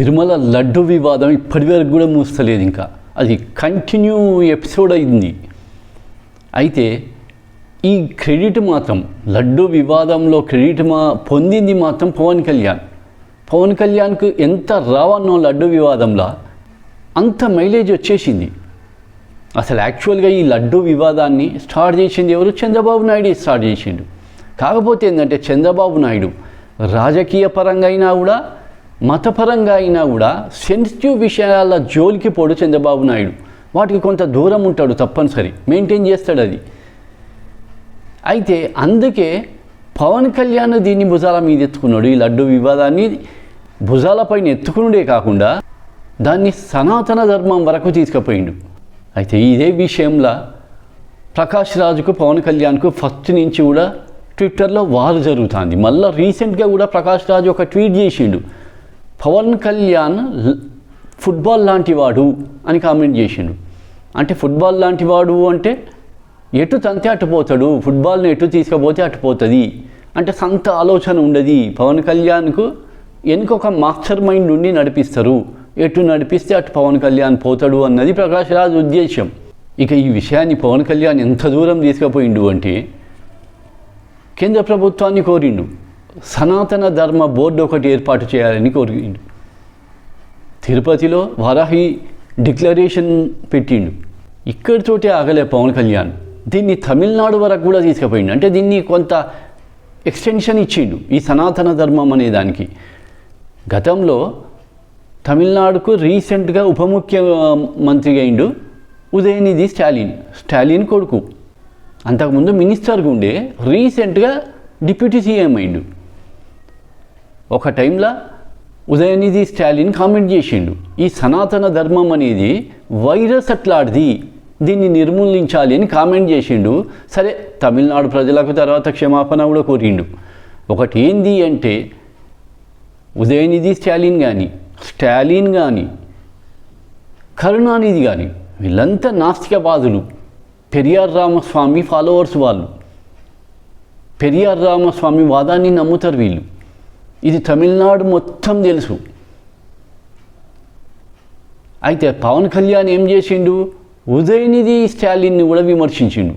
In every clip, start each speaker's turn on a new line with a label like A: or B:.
A: తిరుమల లడ్డు వివాదం ఇప్పటివరకు కూడా మూస్తలేదు ఇంకా. అది కంటిన్యూ ఎపిసోడ్ అయింది. అయితే ఈ క్రెడిట్ మాత్రం లడ్డు వివాదంలో క్రెడిట్ మా పొందింది మాత్రం పవన్ కళ్యాణ్. పవన్ కళ్యాణ్కు ఎంత రావన్నో లడ్డు వివాదంలో అంత మైలేజ్ వచ్చేసింది. అసలు యాక్చువల్గా ఈ లడ్డు వివాదాన్ని స్టార్ట్ చేసింది ఎవరు? చంద్రబాబు నాయుడు స్టార్ట్ చేసిండు. కాకపోతే ఏంటంటే చంద్రబాబు నాయుడు రాజకీయ పరంగా అయినా కూడా మతపరంగా అయినా కూడా సెన్సిటివ్ విషయాల జోలికి పోడు చంద్రబాబు నాయుడు. వాటికి కొంత దూరం ఉంటాడు తప్పనిసరి. మెయింటైన్ చేస్తాడు అది. అయితే అందుకే పవన్ కళ్యాణ్ దీన్ని భుజాల మీద ఎత్తుకున్నాడు. ఈ లడ్డు వివాదాన్ని భుజాలపైన ఎత్తుకునుడే కాకుండా దాన్ని సనాతన ధర్మం వరకు తీసుకుపోయిండు. అయితే ఇదే విషయంలో ప్రకాష్ రాజుకు పవన్ కళ్యాణ్కు ఫస్ట్ నుంచి కూడా ట్విట్టర్లో వారు జరుగుతుంది. మళ్ళీ రీసెంట్గా కూడా ప్రకాష్ రాజు ఒక ట్వీట్ చేసిండు. పవన్ కళ్యాణ్ ఫుట్బాల్ లాంటివాడు అని కామెంట్ చేసిండు. అంటే ఫుట్బాల్ లాంటివాడు అంటే ఎటు తంతే అటు పోతాడు ఫుట్బాల్ని ఎటు తీసుకుపోతే అటు పోతుంది. అంటే సంత ఆలోచన ఉండదు. పవన్ కళ్యాణ్కు వెనుక ఒక మాస్టర్ మైండ్ నుండి నడిపిస్తారు. ఎటు నడిపిస్తే అటు పవన్ కళ్యాణ్ పోతాడు అన్నది ప్రకాష్ రాజ్ ఉద్దేశం ఇక ఈ విషయాన్ని పవన్ కళ్యాణ్ ఎంత దూరం తీసుకుపోయిండు అంటే కేంద్ర ప్రభుత్వాన్ని కోరిండు. సనాతన ధర్మ బోర్డు ఒకటి ఏర్పాటు చేయాలని కోరిండు తిరుపతిలో వరాహి డిక్లరేషన్ పెట్టిండు. ఇక్కడితోటే ఆగలే పవన్ కళ్యాణ్. దీన్ని తమిళనాడు వరకు కూడా తీసుకుపోయిండు. అంటే దీన్ని కొంత ఎక్స్టెన్షన్ ఇచ్చిండు ఈ సనాతన ధర్మం అనే దానికి. గతంలో తమిళనాడుకు రీసెంట్గా ఉప ముఖ్యమంత్రిగా అయిండు ఉదయనిధి స్టాలిన్. స్టాలిన్ కొడుకు. అంతకుముందు మినిస్టర్గా ఉండే రీసెంట్గా డిప్యూటీ సీఎం అయిండు. ఒక టైంలో ఉదయనిధి స్టాలిన్ కామెంట్ చేసిండు ఈ సనాతన ధర్మం అనేది వైరస్ అట్లాడిది దీన్ని నిర్మూలించాలి అని కామెంట్ చేసిండు. సరే తమిళనాడు ప్రజలకు తర్వాత క్షమాపణ కూడా కోరిండు. ఒకటి ఏంది అంటే ఉదయనిధి స్టాలిన్ కానీ స్టాలిన్ కానీ కరుణానిధి కానీ వీళ్ళంతా నాస్తికవాదులు. పెరియార్ రామస్వామి ఫాలోవర్స్ వాళ్ళు. పెరియార్ రామస్వామి వాదాన్ని నమ్ముతారు వీళ్ళు. ఇది తమిళనాడు మొత్తం తెలుసు. అయితే పవన్ కళ్యాణ్ ఏం చేసిండు? ఉదయనిధి స్టాలిన్ని కూడా విమర్శించిండు.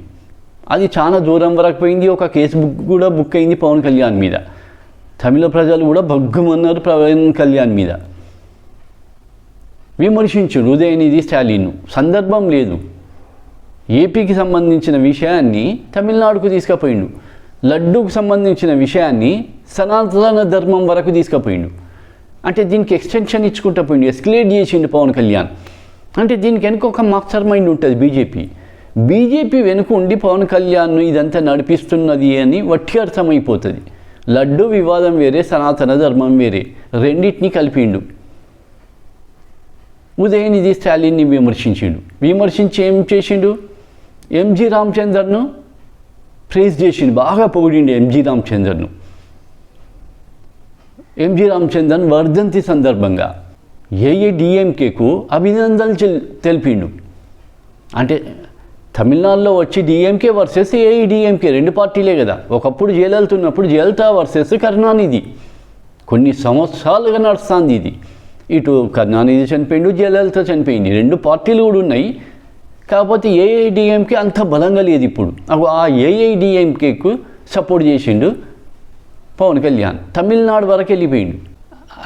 A: అది చాలా దూరం వరకు పోయింది ఒక కేసు బుక్ కూడా బుక్ అయింది పవన్ కళ్యాణ్ మీద. తమిళ ప్రజలు కూడా భగ్గుమన్నారు పవన్ కళ్యాణ్ మీద. విమర్శించుడు ఉదయనిధి స్టాలిన్ సందర్భం లేదు. ఏపీకి సంబంధించిన విషయాన్ని తమిళనాడుకు తీసుకుపోయిండు. లడ్డూకు సంబంధించిన విషయాన్ని సనాతన ధర్మం వరకు తీసుకుపోయిండు. అంటే దీనికి ఎక్స్టెన్షన్ ఇచ్చుకుంటూ పోయిండు ఎస్కలేట్ చేసిండు పవన్ కళ్యాణ్. అంటే దీనికి వెనుక ఒక మాస్టర్ మైండ్ ఉంటుంది బీజేపీ. బీజేపీ వెనుక ఉండి పవన్ కళ్యాణ్ ఇదంతా నడిపిస్తున్నది అని వట్టి అర్థమైపోతుంది. లడ్డు వివాదం వేరే సనాతన ధర్మం వేరే రెండింటిని కలిపిండు. ఉదయనిధి స్టాలిన్ని విమర్శించిండు. విమర్శించి ఏం చేసిండు? ఎంజి రామచందర్ను ప్రేజ్ చేసిండు. బాగా పొగిడిండు ఎంజి రామచందర్ను ఎంజి రామచంద్రన్ వర్ధంతి సందర్భంగా ఏఐడిఎంకేకు అభినందనలు చెల్- తెలిపిండు. అంటే తమిళనాడులో వచ్చి డిఎంకే వర్సెస్ ఏఐడిఎంకే రెండు పార్టీలే కదా. ఒకప్పుడు జయలలిత ఉన్నప్పుడు జయలలిత వర్సెస్ కరుణానిధి. కొన్ని సంవత్సరాలుగా నడుస్తుంది ఇది. ఇటు కరుణానిధి చనిపోయిండు జయలలిత చనిపోయింది. రెండు పార్టీలు కూడా ఉన్నాయి. కాకపోతే ఏఐడిఎంకే అంత బలంగా లేదు ఇప్పుడు. ఆ ఏఐడిఎంకేకు సపోర్ట్ చేసిండు పవన్ కళ్యాణ్ తమిళనాడు వరకు వెళ్ళిపోయిండు.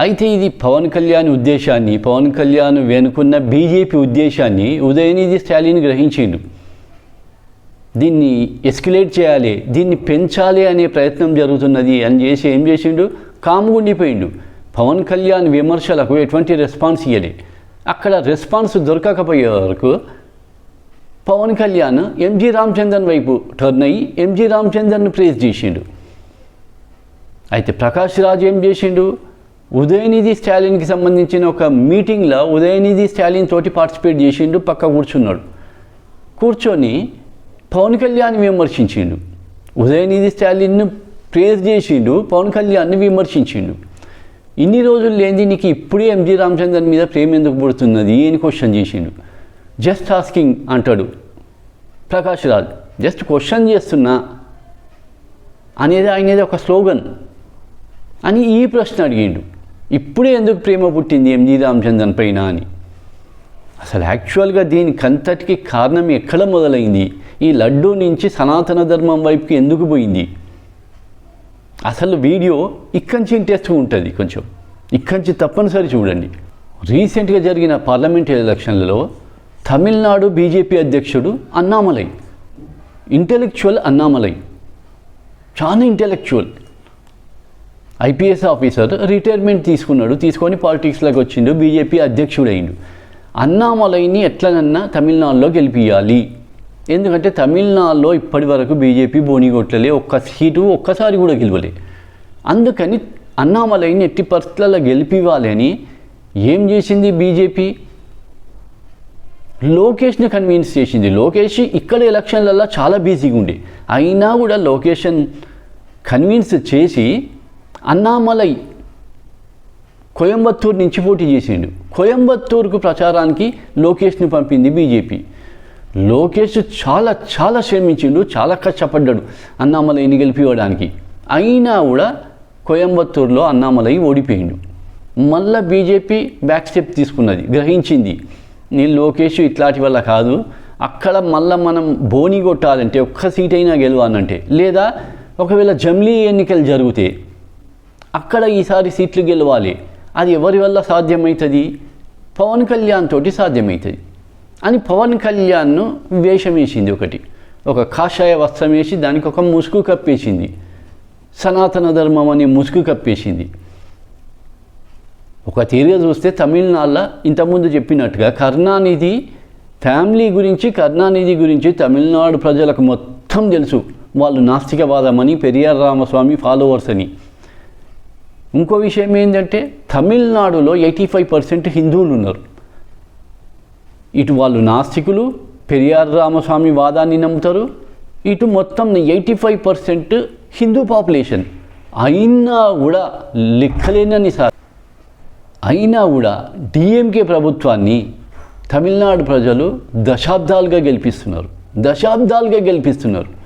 A: అయితే ఇది పవన్ కళ్యాణ్ ఉద్దేశాన్ని పవన్ కళ్యాణ్ వెనుకున్న బీజేపీ ఉద్దేశాన్ని ఉదయనిధి స్టాలిన్ గ్రహించిండు. దీన్ని ఎస్కులేట్ చేయాలి దీన్ని పెంచాలి అనే ప్రయత్నం జరుగుతున్నది అని చేసి ఏం చేసిండు? కాముగుండిపోయిండు పవన్ కళ్యాణ్ విమర్శలకు ఎటువంటి రెస్పాన్స్ ఇవ్వలే అక్కడ రెస్పాన్స్ దొరకకపోయే వరకు పవన్ కళ్యాణ్ ఎంజి రామచంద్రన్ వైపు టర్న్ అయ్యి ఎంజి రామచంద్రన్ ప్రేజ్ చేసిండు. అయితే ప్రకాష్ రాజ్ ఏం చేసిండు? ఉదయనిధి స్టాలిన్కి సంబంధించిన ఒక మీటింగ్లో ఉదయనిధి స్టాలిన్ తోటి పార్టిసిపేట్ చేసిండు పక్క కూర్చున్నాడు. కూర్చొని పవన్ కళ్యాణ్ విమర్శించిండు. ఉదయనిధి స్టాలిన్ను ప్రేజ్ చేసిండు పవన్ కళ్యాణ్ని విమర్శించిండు. ఇన్ని రోజులు లేనిది నీకు ఇప్పుడే ఎంజి రామచంద్రన్ మీద ప్రేమ ఎందుకు పుడుతున్నది అని క్వశ్చన్ చేసిండు. జస్ట్ ఆస్కింగ్ అంటాడు ప్రకాష్ రాజ్ జస్ట్ క్వశ్చన్ చేస్తున్నా అనేది ఆయనది ఒక స్లోగన్. అని ఈ ప్రశ్న అడిగిండు. ఇప్పుడే ఎందుకు ప్రేమ పుట్టింది ఎంజి రామచంద్రన్ పైన అని. అసలు యాక్చువల్గా దీనికి అంతటికి కారణం ఎక్కడ మొదలైంది? ఈ లడ్డూ నుంచి సనాతన ధర్మం వైపుకి ఎందుకు పోయింది? అసలు వీడియో ఇక్కడి ఇంట్రెస్ట్ ఉంటుంది కొంచెం. ఇక్కడి తప్పనిసరి చూడండి. రీసెంట్గా జరిగిన పార్లమెంట్ ఎలక్షన్లలో తమిళనాడు బీజేపీ అధ్యక్షుడు అన్నామలై. ఇంటెలెక్చువల్ అన్నామలై. చాలా ఇంటెలెక్చువల్. ఐపీఎస్ ఆఫీసర్ రిటైర్మెంట్ తీసుకున్నాడు. తీసుకొని పాలిటిక్స్లోకి వచ్చిండు. బీజేపీ అధ్యక్షుడైండు. అన్నామలైని ఎట్లనన్నా తమిళనాడులో గెలిపియాలి ఎందుకంటే తమిళనాడులో ఇప్పటి వరకు బీజేపీ బోనిగొట్లలే ఒక్క సీటు ఒక్కసారి కూడా గెలవలే. అందుకని అన్నామలైని ఎట్టి పరిస్థితులలో గెలిపివ్వాలి అని ఏం చేసింది బీజేపీ? లోకేష్ని కన్విన్స్ చేసింది. లోకేష్ ఇక్కడ ఎలక్షన్లలో చాలా బిజీగా ఉండే. అయినా కూడా లోకేషన్ కన్విన్స్ చేసి అన్నామలై కోయంబత్తూరు నుంచి పోటీ చేసిండు. కోయంబత్తూరుకు ప్రచారానికి లోకేష్ని పంపింది బీజేపీ. లోకేష్ చాలా చాలా శ్రమించిండు చాలా కష్టపడ్డాడు అన్నామలైని గెలిపివ్వడానికి. అయినా కూడా కోయంబత్తూరులో అన్నామలై ఓడిపోయిండు. మళ్ళా బీజేపీ బ్యాక్ స్టెప్ తీసుకున్నది గ్రహించింది. నేను లోకేష్ ఇట్లాంటి వల్ల కాదు. అక్కడ మళ్ళీ మనం బోని కొట్టాలంటే ఒక్క సీట్ అయినా గెలవాలంటే. లేదా ఒకవేళ జమ్లీ ఎన్నికలు జరిగితే అక్కడ ఈసారి సీట్లు గెలవాలి. అది ఎవరి వల్ల సాధ్యమవుతుంది పవన్ కళ్యాణ్ తోటి సాధ్యమవుతుంది అని పవన్ కళ్యాణ్ను వేషం వేసింది ఒకటి. ఒక కాషాయ వస్త్రం వేసి దానికి ఒక ముసుగు కప్పేసింది. సనాతన ధర్మం అనే ముసుగు కప్పేసింది. ఒక తీరుగా చూస్తే తమిళనాడులో ఇంతకుముందు చెప్పినట్టుగా కరుణానిధి ఫ్యామిలీ గురించి కరుణానిధి గురించి తమిళనాడు ప్రజలకు మొత్తం తెలుసు. వాళ్ళు నాస్తికవాదమని పెరియార్ రామస్వామి ఫాలోవర్స్ అని. ఇంకో విషయం ఏంటంటే తమిళనాడులో ఎయిటీ ఫైవ్ పర్సెంట్ హిందువులు ఉన్నారు. ఇటు వాళ్ళు నాస్తికులు పెరియార్ రామస్వామి వాదాన్ని నమ్ముతారు. ఇటు మొత్తం eighty five percent Hindu population. అయినా కూడా లెక్కలేనని సార్. అయినా కూడా డిఎంకే ప్రభుత్వాన్ని తమిళనాడు ప్రజలు దశాబ్దాలుగా గెలిపిస్తున్నారు. దశాబ్దాలుగా గెలిపిస్తున్నారు.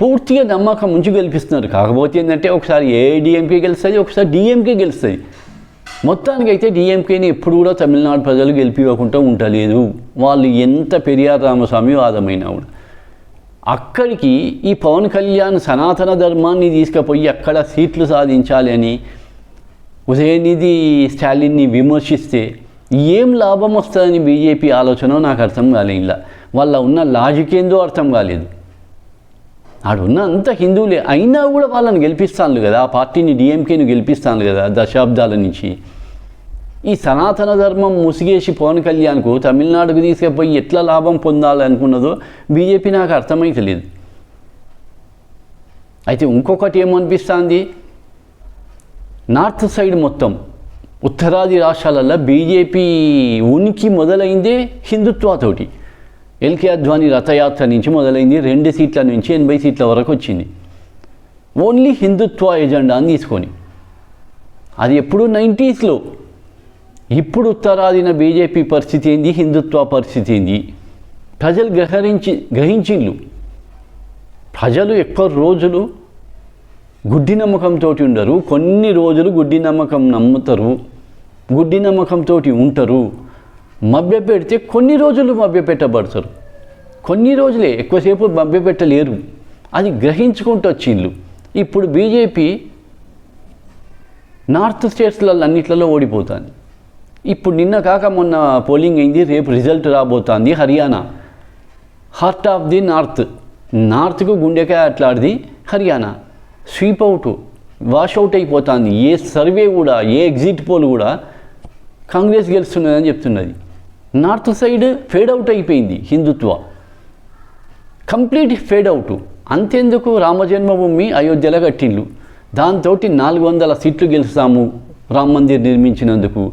A: పూర్తిగా నమ్మకం ఉంచి గెలిపిస్తున్నారు. కాకపోతే ఏంటంటే ఒకసారి ఏ గెలుస్తుంది ఒకసారి డిఎంకే గెలుస్తుంది మొత్తానికి అయితే డిఎంకేని ఎప్పుడు కూడా తమిళనాడు ప్రజలు గెలిపివ్వకుండా ఉండలేదు. వాళ్ళు ఎంత పెరియార్ రామస్వామి వాదమైనా కూడా. అక్కడికి ఈ పవన్ కళ్యాణ్ సనాతన ధర్మాన్ని తీసుకుపోయి అక్కడ సీట్లు సాధించాలి అని ఉదయనిధి స్టాలిన్ని విమర్శిస్తే ఏం లాభం వస్తుందని బీజేపీ ఆలోచన నాకు అర్థం కాలేదు. ఇలా వాళ్ళ ఉన్న లాజిక్ ఏందో అర్థం కాలేదు. ఆడున్న అంత హిందువులే అయినా కూడా వాళ్ళని గెలిపిస్తాను కదా. ఆ పార్టీని డిఎంకేను గెలిపిస్తాను కదా దశాబ్దాల నుంచి. ఈ సనాతన ధర్మం ముసిగేసి పవన్ కళ్యాణ్కు తమిళనాడుకు తీసుకుపోయి ఎట్లా లాభం పొందాలనుకున్నదో బీజేపీ నాకు అర్థమైతలేదు అయితే ఇంకొకటి ఏమనిపిస్తుంది? నార్త్ సైడ్ మొత్తం ఉత్తరాది రాష్ట్రాలలో బీజేపీ ఉనికి మొదలైందే హిందుత్వతోటి. ఎల్కే అద్వానీ రథయాత్ర నుంచి మొదలైంది. రెండు సీట్ల నుంచి ఎనభై సీట్ల వరకు వచ్చింది. ఓన్లీ హిందుత్వ ఎజెండా అని తీసుకొని. అది ఎప్పుడు నైంటీస్లో. ఇప్పుడు ఉత్తరాదిన బీజేపీ పరిస్థితి ఏంది? హిందుత్వ పరిస్థితి ఏంది? ప్రజలు గ్రహరించి గ్రహించిండ్లు. ప్రజలు ఎక్కువ రోజులు గుడ్డి నమ్మకంతో ఉండరు. కొన్ని రోజులు గుడ్డి నమ్మకం నమ్ముతారు. గుడ్డి నమ్మకంతో ఉంటారు. మభ్యపెడితే కొన్ని రోజులు మభ్యపెట్టబడతారు. కొన్ని రోజులే ఎక్కువసేపు మభ్యపెట్టలేరు. అది గ్రహించుకుంటూ వచ్చిండ్లు. ఇప్పుడు బీజేపీ నార్త్ స్టేట్స్లలో అన్నిట్లలో ఓడిపోతుంది. ఇప్పుడు నిన్న కాక మొన్న పోలింగ్ అయింది రేపు రిజల్ట్ రాబోతోంది Haryana. Heart of the north. నార్త్కు గుండెకాయ అట్లాడిది Haryana. Sweep out wash out అయిపోతుంది. ఏ సర్వే కూడా ఏ ఎగ్జిట్ పోల్ కూడా కాంగ్రెస్ గెలుస్తున్నదని చెప్తున్నది. నార్త్ సైడ్ ఫేడ్ అవుట్ అయిపోయింది హిందుత్వ. Complete fade out. అంతెందుకు రామజన్మభూమి అయోధ్యలో కట్టిండ్లు. దాంతో నాలుగు వందల సీట్లు గెలుస్తాము రామ మందిర్ నిర్మించినందుకు.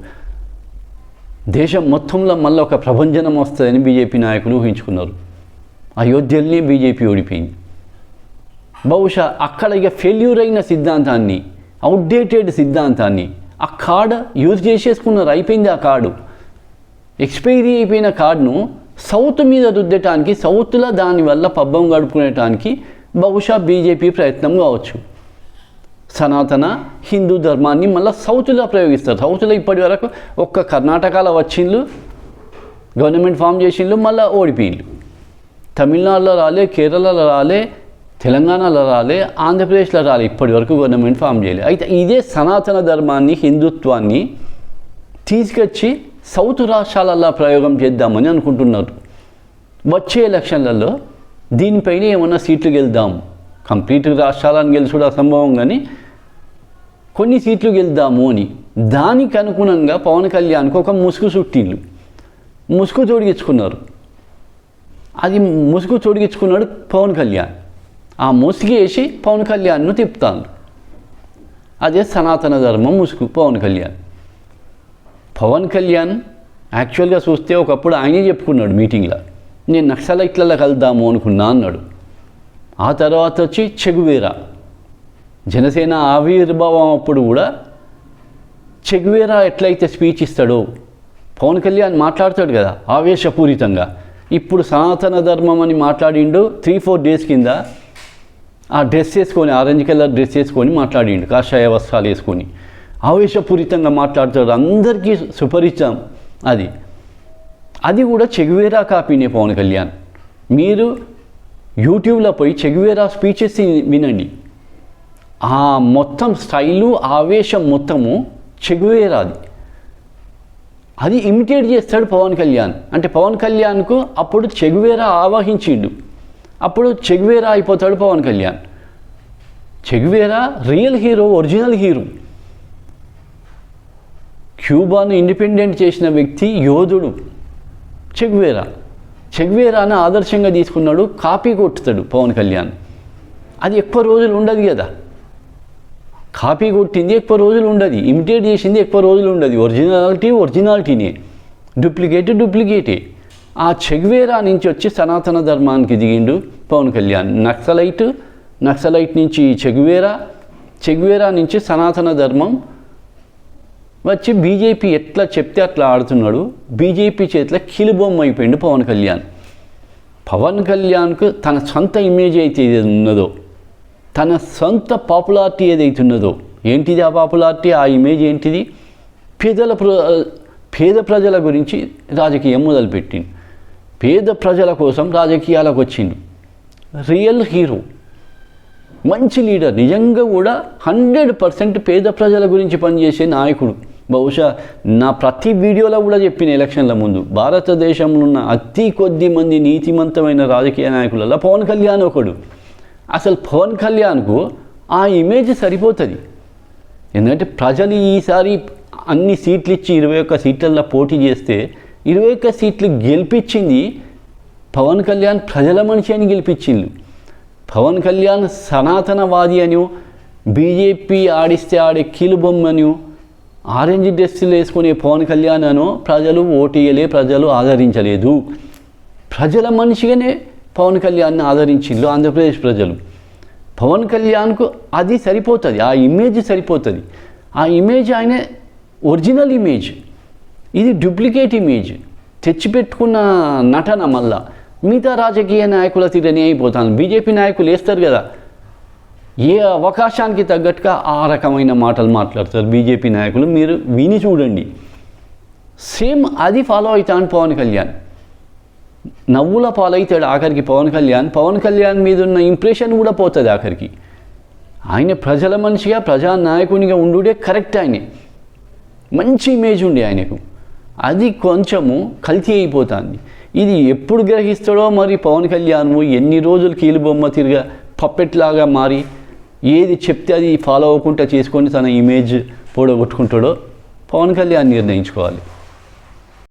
A: దేశం మొత్తంలో మళ్ళీ ఒక ప్రభంజనం వస్తుందని బీజేపీ నాయకులు ఊహించుకున్నారు. అయోధ్యల్ని బీజేపీ ఓడిపోయింది. బహుశా అక్కడ ఇక ఫెయిల్యూర్ అయిన సిద్ధాంతాన్ని అవుట్డేటెడ్ సిద్ధాంతాన్ని ఆ కార్డ్ యూజ్ చేసేసుకున్నారు. అయిపోయింది ఆ కార్డు ఎక్స్పైరీ అయిపోయిన కార్డును సౌత్ మీద రుద్దటానికి సౌత్లో దానివల్ల పబ్బం గడుపుకునేటానికి బహుశా బీజేపీ ప్రయత్నం కావచ్చు. సనాతన హిందూ ధర్మాన్ని మళ్ళీ సౌత్లో ప్రయోగిస్తారు. సౌత్లో ఇప్పటి వరకు ఒక్క కర్ణాటకలో వచ్చిండ్లు గవర్నమెంట్ ఫామ్ చేసిండ్లు మళ్ళీ ఓడిపోయిండ్లు. తమిళనాడులో రాలే కేరళలో రాలే తెలంగాణలో రాలే ఆంధ్రప్రదేశ్లో రాలే ఇప్పటి వరకు గవర్నమెంట్ ఫామ్ చేయలేదు అయితే ఇదే సనాతన ధర్మాన్ని హిందుత్వాన్ని తీసుకొచ్చి సౌత్ రాష్ట్రాలలో ప్రయోగం చేద్దామని అనుకుంటున్నారు. వచ్చే ఎలక్షన్లలో దీనిపైన ఏమన్నా సీట్లు గెలుద్దాం. కంప్లీట్ రాష్ట్రాలను గెలుచుడు అసంభవం కానీ కొన్ని సీట్లు గెలుద్దాము అని. దానికి అనుగుణంగా పవన్ కళ్యాణ్కి ఒక ముసుగు చుట్టిళ్ళు ముసుగు తొడిగించుకున్నారు అది ముసుగు తొడిగించుకున్నాడు పవన్ కళ్యాణ్. ఆ ముసుగు వేసి పవన్ కళ్యాణ్ను తిప్పుతాను అదే సనాతన ధర్మం ముసుగు పవన్ కళ్యాణ్. పవన్ కళ్యాణ్ యాక్చువల్గా చూస్తే ఒకప్పుడు ఆయనే చెప్పుకున్నాడు మీటింగ్లో నేను నక్సలైట్లలో కలుద్దాము అనుకున్నా అన్నాడు. ఆ తర్వాత వచ్చి చెగువేరా జనసేన ఆవిర్భావం అప్పుడు కూడా చెగువేరా ఎట్లయితే స్పీచ్ ఇస్తాడో పవన్ కళ్యాణ్ మాట్లాడతాడు కదా ఆవేశపూరితంగా. ఇప్పుడు సనాతన ధర్మం అని మాట్లాడిండు త్రీ ఫోర్ డేస్ కింద ఆ డ్రెస్ వేసుకొని ఆరెంజ్ కలర్ డ్రెస్ వేసుకొని మాట్లాడిండు కాషాయ వస్త్రాలు వేసుకొని. ఆవేశపూరితంగా మాట్లాడతాడు. అందరికీ సుపరిచం అది. అది కూడా చెగువేరా కాపీనే పవన్ కళ్యాణ్. మీరు యూట్యూబ్లో పోయి చెగువేరా స్పీచెస్ వినండి. ఆ మొత్తం స్టైలు ఆవేశం మొత్తము చెగువేరాది. అది ఇమిటేట్ చేస్తాడు పవన్ కళ్యాణ్. అంటే పవన్ కళ్యాణ్కు అప్పుడు చెగువేరా ఆవాహించిండు. అప్పుడు చెగువేరా అయిపోతాడు Pawan Kalyan. Che Guevara real hero original hero. క్యూబాను independent చేసిన వ్యక్తి యోధుడు చెగ్వేరా. చెగ్వేరాను ఆదర్శంగా తీసుకున్నాడు కాపీ కొట్టుతాడు పవన్ కళ్యాణ్. అది ఎక్కువ రోజులు ఉండదు కదా. కాపీ కొట్టింది ఎక్కువ రోజులు ఉండదు ఇమిటేట్ చేసింది ఎక్కువ రోజులు ఉండదు. ఒరిజినాలిటీ ఒరిజినాలిటీనే. డూప్లికేట్ డూప్లికేటే. ఆ చెగ్వేరా నుంచి వచ్చి సనాతన ధర్మానికి దిగిండు పవన్ కళ్యాణ్. నక్సలైట్ నక్సలైట్ నుంచి చెగ్వేరా చెగ్వేరా నుంచి సనాతన ధర్మం వచ్చి బీజేపీ ఎట్లా చెప్తే అట్లా ఆడుతున్నాడు? బీజేపీ చేతిలో కిలుబొమ్మ అయిపోయిండు పవన్ కళ్యాణ్. పవన్ కళ్యాణ్కు తన సొంత ఇమేజ్ అయితే ఏది ఉన్నదో తన సొంత పాపులారిటీ ఏదైతే ఉన్నదో ఏంటిది ఆ పాపులారిటీ ఆ ఇమేజ్ ఏంటిది? పేదల ప్ర పేద ప్రజల గురించి రాజకీయం మొదలుపెట్టింది పేద ప్రజల కోసం రాజకీయాలకు వచ్చిండు. Real hero. మంచి లీడర్. నిజంగా కూడా హండ్రెడ్ పర్సెంట్ పేద ప్రజల గురించి పనిచేసే నాయకుడు. బహుశా నా ప్రతి వీడియోలో కూడా చెప్పిన ఎలక్షన్ల ముందు భారతదేశంలో ఉన్న అతి కొద్ది మంది నీతిమంతమైన రాజకీయ నాయకులలో పవన్ కళ్యాణ్ ఒకడు. అసలు పవన్ కళ్యాణ్కు ఆ ఇమేజ్ సరిపోతుంది. ఎందుకంటే ప్రజలు ఈసారి అన్ని సీట్లు ఇచ్చి ఇరవై ఒక్క సీట్లలో పోటీ చేస్తే ఇరవై ఒక్క సీట్లు గెలిపించింది పవన్ కళ్యాణ్ ప్రజల మనిషి అని గెలిపించిండు. పవన్ కళ్యాణ్ సనాతనవాది అని బీజేపీ ఆడిస్తే ఆడే కీలుబొమ్మను ఆరెంజ్ డ్రెస్సులు వేసుకునే పవన్ కళ్యాణ్ను ప్రజలు ఓటేయలే ప్రజలు ఆదరించలేదు. ప్రజల మనిషిగానే పవన్ కళ్యాణ్ని ఆదరించిండ్రు ఆంధ్రప్రదేశ్ ప్రజలు. పవన్ కళ్యాణ్కు అది సరిపోతుంది ఆ ఇమేజ్ సరిపోతుంది. ఆ ఇమేజ్ ఆయన ఒరిజినల్ ఇమేజ్. ఇది డూప్లికేట్ ఇమేజ్. తెచ్చిపెట్టుకున్న నటన మళ్ళా. మిగతా రాజకీయ నాయకుల తీరని అయిపోతాను బీజేపీ నాయకులు వేస్తారు కదా. ఏ అవకాశానికి తగ్గట్టుగా ఆ రకమైన మాటలు మాట్లాడతారు బీజేపీ నాయకులు? మీరు విని చూడండి. సేమ్ అది ఫాలో అవుతాను పవన్ కళ్యాణ్. నవ్వుల పాలవుతాడు ఆఖరికి పవన్ కళ్యాణ్. పవన్ కళ్యాణ్ మీద ఉన్న ఇంప్రెషన్ కూడా పోతుంది ఆఖరికి. ఆయన ప్రజల మనిషిగా ప్రజా నాయకునిగా ఉండుడే కరెక్ట్ ఆయనే. మంచి ఇమేజ్ ఉండే ఆయనకు. అది కొంచెము కల్తీ అయిపోతుంది. ఇది ఎప్పుడు గ్రహిస్తాడో మరి పవన్ కళ్యాణ్ ఎన్ని రోజులు కీలుబొమ్మ తిరిగా పప్పెట్లాగా మారి ఏది చెప్తే అది ఫాలో అవ్వకుండా చేసుకొని తన ఇమేజ్ పొడగొట్టుకుంటాడో పవన్ కళ్యాణ్ నిర్ణయించుకోవాలి.